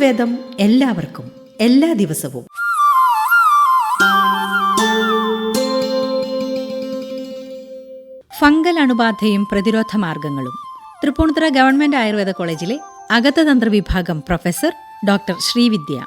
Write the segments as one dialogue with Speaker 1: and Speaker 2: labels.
Speaker 1: ആയുർവേദം എല്ലാവർക്കും എല്ലാ ദിവസവും. ഫംഗൽ അണുബാധയും പ്രതിരോധ മാർഗങ്ങളും. തൃപ്പൂണിത്തുറ ഗവൺമെന്റ് ആയുർവേദ കോളേജിലെ അകത്തതന്ത്ര വിഭാഗം പ്രൊഫസർ ഡോക്ടർ ശ്രീവിദ്യ.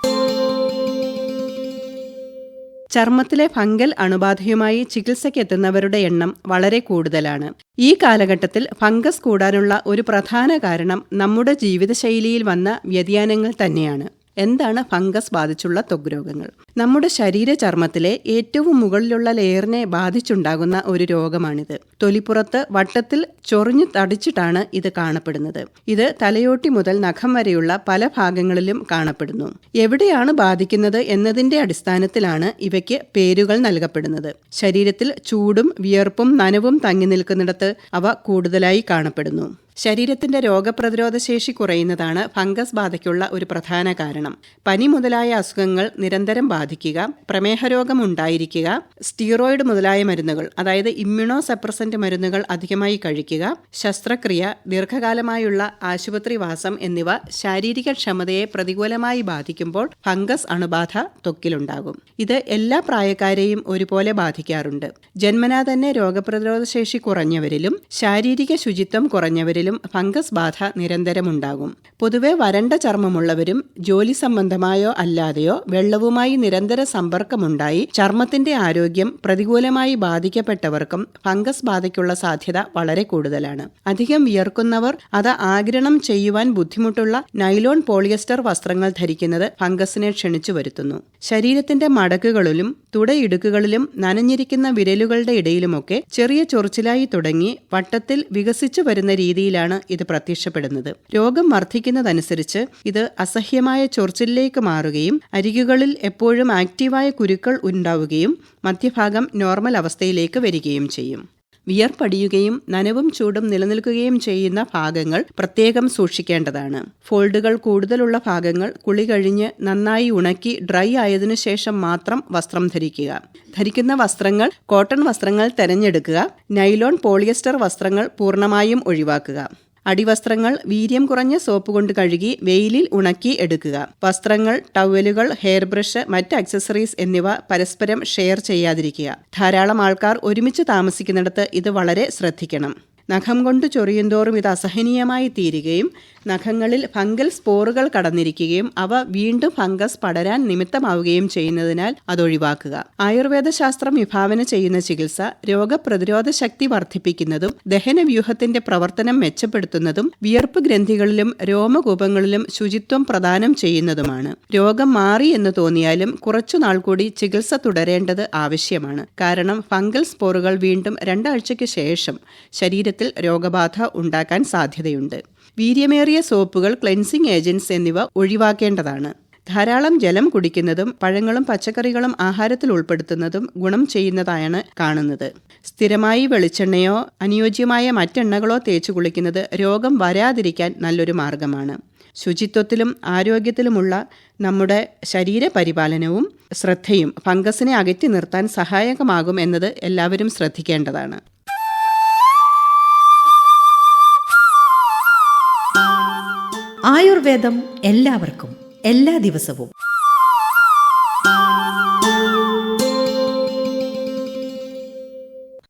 Speaker 2: ചർമ്മത്തിലെ ഫംഗൽ അണുബാധയുമായി ചികിത്സയ്ക്കെത്തുന്നവരുടെ എണ്ണം വളരെ കൂടുതലാണ്. ഈ കാലഘട്ടത്തിൽ ഫംഗസ് കൂടാനുള്ള ഒരു പ്രധാന കാരണം നമ്മുടെ ജീവിതശൈലിയിൽ വന്ന വ്യതിയാനങ്ങൾ തന്നെയാണ്. എന്താണ് ഫംഗസ് ബാധിച്ചുള്ള ത്വഗ് രോഗങ്ങൾ നമ്മുടെ ശരീര ചർമ്മത്തിലെ ഏറ്റവും മുകളിലുള്ള ലെയറിനെ ബാധിച്ചുണ്ടാകുന്ന ഒരു രോഗമാണിത്. തൊലിപ്പുറത്ത് വട്ടത്തിൽ ചൊറിഞ്ഞു തടിച്ചിട്ടാണ് ഇത് കാണപ്പെടുന്നത്. ഇത് തലയോട്ടി മുതൽ നഖം വരെയുള്ള പല ഭാഗങ്ങളിലും കാണപ്പെടുന്നു. എവിടെയാണ് ബാധിക്കുന്നത് എന്നതിന്റെ അടിസ്ഥാനത്തിലാണ് ഇവയ്ക്ക് പേരുകൾ നൽകപ്പെടുന്നത്. ശരീരത്തിൽ ചൂടും വിയർപ്പും നനവും തങ്ങി നിൽക്കുന്നിടത്ത് അവ കൂടുതലായി കാണപ്പെടുന്നു. ശരീരത്തിന്റെ രോഗപ്രതിരോധ ശേഷി കുറയുന്നതാണ് ഫംഗസ് ബാധയ്ക്കുള്ള ഒരു പ്രധാന കാരണം. പനി മുതലായ അസുഖങ്ങൾ നിരന്തരം ബാധിക്കുക പ്രമേഹരോഗം ഉണ്ടായിരിക്കുക സ്റ്റീറോയിഡ് മുതലായ മരുന്നുകൾ അതായത് ഇമ്മ്യൂണോ സപ്രസന്റ് മരുന്നുകൾ അധികമായി കഴിക്കുക ശസ്ത്രക്രിയ ദീർഘകാലമായുള്ള ആശുപത്രിവാസം എന്നിവ ശാരീരിക ക്ഷമതയെ പ്രതികൂലമായി ബാധിക്കുമ്പോൾ ഫംഗസ് അണുബാധ ത്വക്കിലുണ്ടാകും. ഇത് എല്ലാ പ്രായക്കാരെയും ഒരുപോലെ ബാധിക്കാറുണ്ട്. ജന്മനാ തന്നെ രോഗപ്രതിരോധ ശേഷി കുറഞ്ഞവരിലും ശാരീരിക ശുചിത്വം കുറഞ്ഞവരിലും ഫംഗസ് ബാധ നിരന്തരമുണ്ടാകും. പൊതുവെ വരണ്ട ചർമ്മമുള്ളവരും ജോലി സംബന്ധമായോ അല്ലാതെയോ വെള്ളവുമായി നിരന്തര സമ്പർക്കമുണ്ടായി. ചർമ്മത്തിന്റെ ആരോഗ്യം പ്രതികൂലമായി ബാധിക്കപ്പെട്ടവർക്കും ഫംഗസ് ബാധയ്ക്കുള്ള സാധ്യത വളരെ കൂടുതലാണ്. അധികം വിയർക്കുന്നവർ അത് ആഗിരണം ചെയ്യുവാൻ ബുദ്ധിമുട്ടുള്ള നൈലോൺ പോളിയസ്റ്റർ വസ്ത്രങ്ങൾ ധരിക്കുന്നത് ഫംഗസിനെ ക്ഷണിച്ചു വരുത്തുന്നു. ശരീരത്തിന്റെ മടക്കുകളിലും തുടയിടുക്കുകളിലും നനഞ്ഞിരിക്കുന്ന വിരലുകളുടെ ഇടയിലുമൊക്കെ ചെറിയ ചൊറിച്ചിലായി തുടങ്ങി വട്ടത്തിൽ വികസിച്ചു വരുന്ന രീതിയിലാണ് ഇത് പ്രത്യക്ഷപ്പെടുന്നത്. രോഗം വർദ്ധിക്കുന്നതനുസരിച്ച് ഇത് അസഹ്യമായ ചൊറിച്ചിലേക്ക് മാറുകയും അരികുകളിൽ എപ്പോഴും ആക്റ്റീവായ കുരുക്കൾ ഉണ്ടാവുകയും മധ്യഭാഗം നോർമൽ അവസ്ഥയിലേക്ക് വരികയും ചെയ്യും. വിയർപ്പടിയുകയും നനവും ചൂടും നിലനിൽക്കുകയും ചെയ്യുന്ന ഭാഗങ്ങൾ പ്രത്യേകം സൂക്ഷിക്കേണ്ടതാണ്. ഫോൾഡുകൾ കൂടുതലുള്ള ഭാഗങ്ങൾ കുളി കഴിഞ്ഞ് നന്നായി ഉണക്കി ഡ്രൈ ആയതിനു ശേഷം മാത്രം വസ്ത്രം ധരിക്കുക. ധരിക്കുന്ന വസ്ത്രങ്ങൾ കോട്ടൺ വസ്ത്രങ്ങൾ തിരഞ്ഞെടുക്കുക. നൈലോൺ പോളിയസ്റ്റർ വസ്ത്രങ്ങൾ പൂർണമായും ഒഴിവാക്കുക. അടിവസ്ത്രങ്ങൾ വീര്യം കുറഞ്ഞ സോപ്പ് കൊണ്ട് കഴുകി വെയിലിൽ ഉണക്കി എടുക്കുക. വസ്ത്രങ്ങൾ ടവലുകൾ ഹെയർ ബ്രഷ് മറ്റ് അക്സസറീസ് എന്നിവ പരസ്പരം ഷെയർ ചെയ്യാതിരിക്കുക. ധാരാളം ആൾക്കാർ ഒരുമിച്ച് താമസിക്കുന്നിടത്ത് ഇത് വളരെ ശ്രദ്ധിക്കണം. നഖം കൊണ്ട് ചൊറിയുന്തോറും ഇത് അസഹനീയമായി തീരുകയും നഖങ്ങളിൽ ഫംഗൽ സ്പോറുകൾ കടന്നിരിക്കുകയും അവ വീണ്ടും ഫംഗസ് പടരാൻ നിമിത്തമാവുകയും ചെയ്യുന്നതിനാൽ അതൊഴിവാക്കുക ആയുർവേദ ശാസ്ത്രം വിഭാവന ചെയ്യുന്ന ചികിത്സ രോഗപ്രതിരോധ ശക്തി വർദ്ധിപ്പിക്കുന്നതും ദഹനവ്യൂഹത്തിന്റെ പ്രവർത്തനം മെച്ചപ്പെടുത്തുന്നതും വിയർപ്പ് ഗ്രന്ഥികളിലും രോമകൂപങ്ങളിലും ശുചിത്വം പ്രദാനം ചെയ്യുന്നതുമാണ്. രോഗം മാറി എന്ന് തോന്നിയാലും കുറച്ചുനാൾ കൂടി ചികിത്സ തുടരേണ്ടത് ആവശ്യമാണ്. കാരണം ഫംഗൽ സ്പോറുകൾ വീണ്ടും രണ്ടാഴ്ചയ്ക്ക് ശേഷം ശരീരത്തിൽ രോഗബാധ ഉണ്ടാക്കാൻ സാധ്യതയുണ്ട്. വീര്യമേറിയ സോപ്പുകൾ ക്ലെൻസിംഗ് ഏജൻസ് എന്നിവ ഒഴിവാക്കേണ്ടതാണ്. ധാരാളം ജലം കുടിക്കുന്നതും പഴങ്ങളും പച്ചക്കറികളും ആഹാരത്തിൽ ഉൾപ്പെടുത്തുന്നതും ഗുണം ചെയ്യുന്നതായാണ് കാണുന്നത്. സ്ഥിരമായി വെളിച്ചെണ്ണയോ അനുയോജ്യമായ മറ്റെണ്ണകളോ തേച്ചു കുളിക്കുന്നത് രോഗം വരാതിരിക്കാൻ നല്ലൊരു മാർഗമാണ്. ശുചിത്വത്തിലും ആരോഗ്യത്തിലുമുള്ള നമ്മുടെ ശരീരപരിപാലനവും ശ്രദ്ധയും ഫംഗസിനെ അകറ്റി നിർത്താൻ സഹായകമാകും എന്നത് എല്ലാവരും ശ്രദ്ധിക്കേണ്ടതാണ്.
Speaker 1: ആയുർവേദം എല്ലാവർക്കും എല്ലാ ദിവസവും.